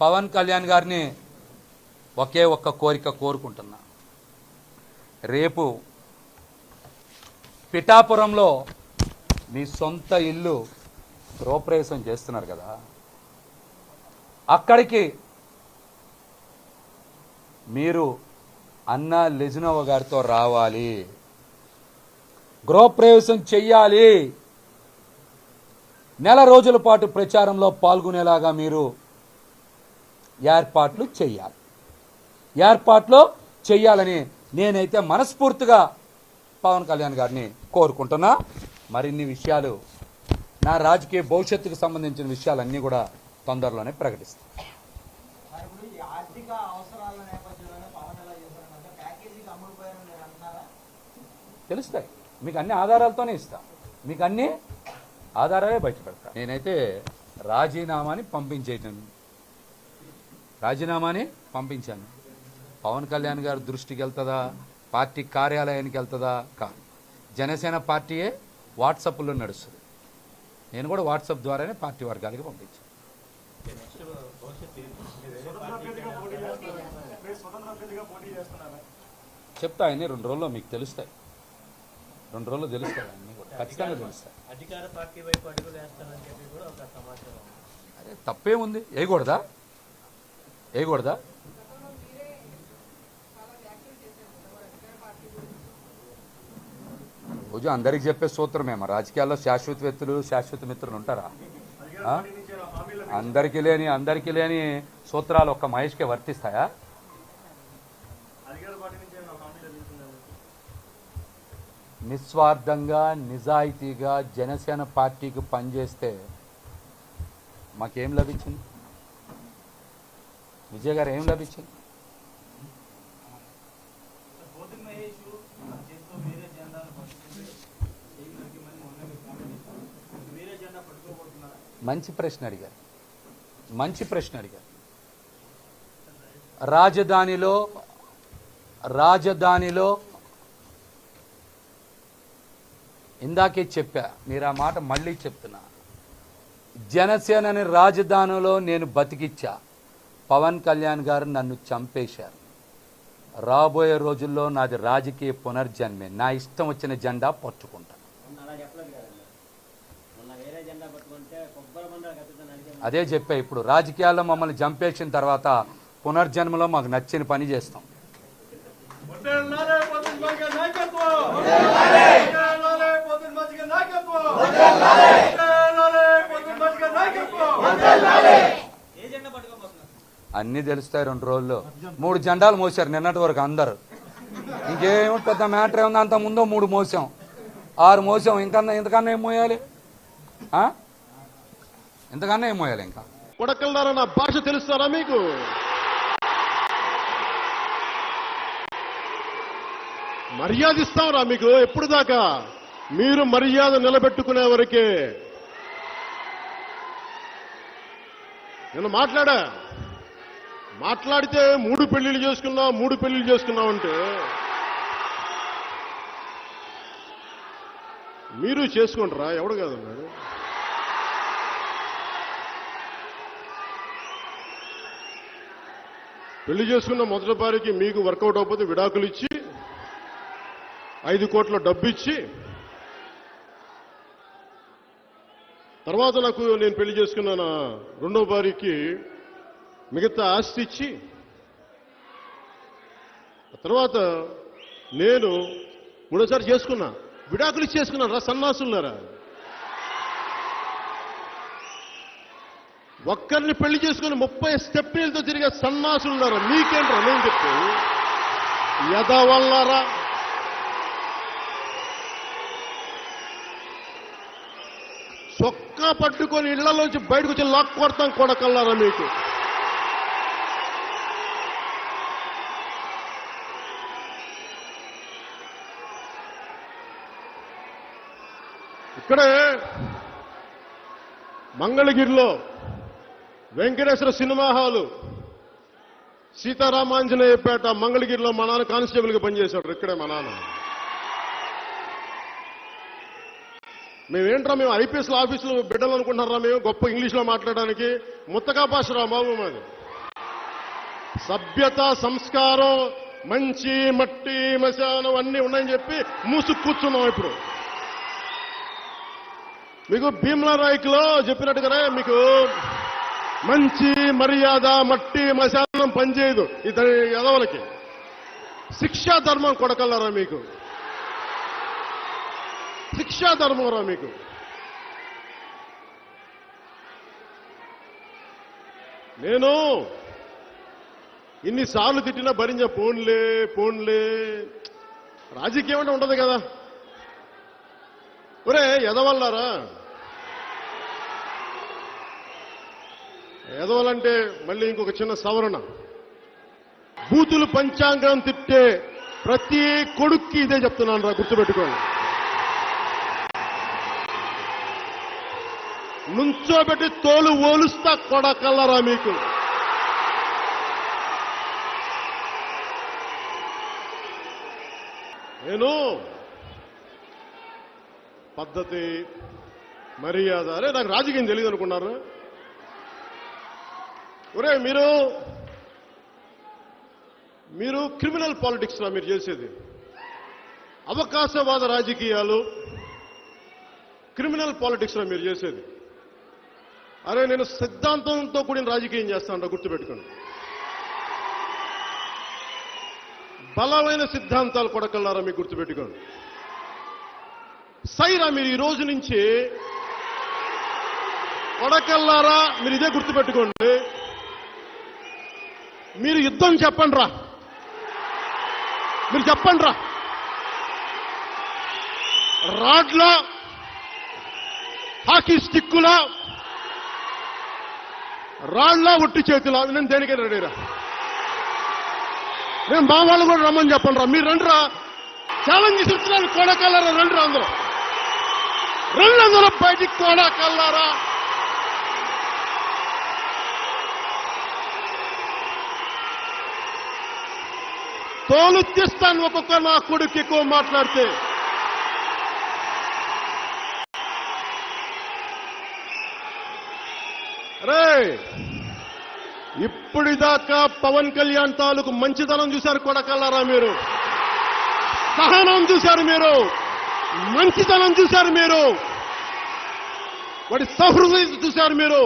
పవన్ కళ్యాణ్ గారిని ఒకే ఒక్క కోరిక కోరుకుంటున్నా. రేపు పిఠాపురంలో మీ సొంత ఇల్లు గృహప్రవేశం చేస్తున్నారు కదా. అక్కడికి మీరు అన్నా లెజినోవ గారితో రావాలి. గృహప్రవేశం చెయ్యాలి. నెల రోజుల పాటు ప్రచారంలో పాల్గొనేలాగా మీరు ఏర్పాట్లు చెయ్యాలి ఏర్పాట్లు చెయ్యాలని నేనైతే మనస్ఫూర్తిగా పవన్ కళ్యాణ్ గారిని కోరుకుంటున్నా. మరిన్ని విషయాలు నా రాజకీయ భవిష్యత్తుకు సంబంధించిన విషయాలన్నీ కూడా తొందరలోనే ప్రకటిస్తాను తెలుస్తాయి. మీకు అన్ని ఆధారాలతోనే ఇస్తా. మీకు అన్ని ఆధారాలే బయట పెడతా నేనైతే రాజీనామాని పంపించేయటం రాజీనామాని పంపించాను. పవన్ కళ్యాణ్ గారి దృష్టికి వెళ్తుందా? పార్టీ కార్యాలయానికి వెళ్తుందా? కాదు. జనసేన పార్టీయే వాట్సాప్లో నడుస్తుంది. నేను కూడా వాట్సాప్ ద్వారానే పార్టీ వర్గాలకి పంపించాను. చెప్తా అన్నీ రెండు రోజుల్లో మీకు తెలుస్తాయి. రెండు రోజుల్లో తెలుస్తాయి అన్నీ కూడా. ఖచ్చితంగా తెలుస్తాయి. అధికార పార్టీ వైపు అడుగులు. అరే తప్పేముంది? వేయకూడదా? వేయకూడదా రోజు అందరికి చెప్పే సూత్రమే మా రాజకీయాల్లో శాశ్వత వ్యక్తులు శాశ్వత మిత్రులు ఉంటారా? ఆ? అందరికీ లేని అందరికీ లేని సూత్రాలు ఒక్క మహేష్కే వర్తిస్తాయా? నిస్వార్థంగా నిజాయితీగా జనసేన పార్టీకి పనిచేస్తే మాకేం లభించింది? విజయ్ గారు ఏం లభించింది మంచి ప్రశ్న అడిగారు. మంచి ప్రశ్న అడిగారు. రాజధానిలో రాజధానిలో ఇందాకే చెప్పా మీరు ఆ మాట మళ్ళీ చెప్తున్నా. జనసేనని రాజధానిలో నేను బతికిచ్చా. పవన్ కళ్యాణ్ గారు నన్ను చంపేశారు. రాబోయే రోజుల్లో నాది రాజకీయ పునర్జన్మే. నా ఇష్టం వచ్చిన జెండా పట్టుకుంటా. మొన్న అలా చెప్పలేదు కదండి. మొన్న వేరే జెండా పట్టుకుంటే కొబ్బరి బండ కట్టుతాను అదే చెప్పా ఇప్పుడు రాజకీయాల్లో మమ్మల్ని చంపేసిన తర్వాత పునర్జన్మలో మాకు నచ్చిన పని చేస్తాం. అన్నీ తెలుస్తాయి రెండు రోజుల్లో. మూడు జెండాలు మోసారు నిన్నటి వరకు అందరు. ఇంకేమి పెద్ద మ్యాటర్ ఏముంది? అంత ముందో మూడు మోసాం. ఆరు మోసాం. ఇంకన్నా ఇంతకన్నా ఏం మోయాలి? ఆ? ఇంతకన్నా ఏం మోయాలి ఇంకా? కొడకల్లారన్న భాష తెలుస్తారా మీకు? మర్యాద ఇస్తాంరా మీకు? ఎప్పుడు దాకా? మీరు మర్యాద నిలబెట్టుకునే వరకే. నేను మాట్లాడా? మాట్లాడితే మూడు పెళ్ళిళ్ళు చేసుకున్నా మూడు పెళ్ళిళ్ళు చేసుకున్నాం అంటే మీరు చేసుకుంటారా ఎవడు కాదన్నాడు పెళ్ళి చేసుకున్న మొదటి భార్యకి మీకు వర్కౌట్ అవ్వకపోతే విడాకులు ఇచ్చి ఐదు కోట్ల డబ్బు ఇచ్చి తర్వాత నాకు నేను పెళ్ళి చేసుకున్న రెండో భార్యకి మిగతా ఆస్తి ఇచ్చి. తర్వాత నేను మూడోసారి చేసుకున్నా. విడాకులు ఇచ్చి చేసుకున్నాను రా సన్నాసులున్నారా ఒక్కరిని పెళ్ళి చేసుకుని ముప్పై స్టెప్నీలతో తిరిగే సన్నాసులున్నారా మీకేంట్రా నేను చెప్పు యదవల్లారా. చొక్కా పట్టుకొని ఇళ్ళలోంచి బయటకు వచ్చి లాక్ కొడతాం కొడకల్లారా మీకు. ఇక్కడే మంగళగిరిలో వెంకటేశ్వర సినిమా హాలు సీతారామాంజనేయపేట మంగళగిరిలో మా నాన్న కానిస్టేబుల్గా పనిచేశాడు. ఇక్కడే మా నాన్న. మేమేంట్రా మేము ఐపీఎస్ ఆఫీసులో బిడ్డలు అనుకుంటున్నారా మేము? గొప్ప ఇంగ్లీష్లో మాట్లాడడానికి. ముత్తకా భాష రా బాబు మాది. సభ్యత సంస్కారం మంచి మట్టి మశానం అన్నీ ఉన్నాయని చెప్పి మూసుకు కూర్చున్నాం ఇప్పుడు. మీకు భీమ్లా నాయకులో చెప్పినట్టుగానే మీకు మంచి మర్యాద మట్టి మశానం పనిచేయదు ఇతని ఎదవలకి శిక్షా ధర్మం కొడకల్లరా మీకు. శిక్షా ధర్మం రా మీకు. నేను ఇన్నిసార్లు తిట్టినా భరించ పోన్లే పోన్లే. రాజకీయం అంటే ఉండదు కదా. ఒరే ఎదవల్లారా ఎదవలంటే మళ్ళీ ఇంకొక చిన్న సవరణ. బూతులు పంచాంగం తిట్టే ప్రతి కొడుక్కి ఇదే చెప్తున్నాను రా గుర్తుపెట్టుకోండి. నుంచోబెట్టి తోలు ఓలుస్తా కొడకల్లరా మీకు. నేను పద్ధతి మర్యాద. అరే నాకు రాజకీయం తెలియదు అనుకున్నారు. ఒరే మీరు మీరు క్రిమినల్ పాలిటిక్స్ రా మీరు చేసేది. అవకాశవాద రాజకీయాలు క్రిమినల్ పాలిటిక్స్ రా మీరు చేసేది. అరే నేను సిద్ధాంతంతో కూడిన రాజకీయం చేస్తాను గుర్తుపెట్టుకోండి. బలమైన సిద్ధాంతాలు కొడకల్లారా మీకు గుర్తుపెట్టుకోండి. సైరా మీరు ఈ రోజు నుంచి కొడకల్లారా మీరు ఇదే గుర్తుపెట్టుకోండి. మీరు యుద్ధం చెప్పండి రా మీరు చెప్పండి రా రాడ్లా హాకీ స్టిక్కులా రాళ్ళ ఒట్టి చేతుల నేను దేనికైనా రెడీరా నేను మా వాళ్ళు కూడా రమ్మని చెప్పండి రా మీరు రండి రా ఛాలెంజ్ ఇస్తున్నాను కోడకల్లారా రండి రా అందరూ. రండి బయటికి కోడకల్లారా తోలు తీస్తాను ఒక్కొక్క నా కొడుకు ఎక్కువ మాట్లాడితే. రే ఇప్పటిదాకా పవన్ కళ్యాణ్ తాలూకు మంచితనం చూశారు కొడకల్లారా మీరు? సహనం చూశారు మీరు? మంచితనం చూశారు మీరు? వాడి సహృదయ చూశారు మీరు.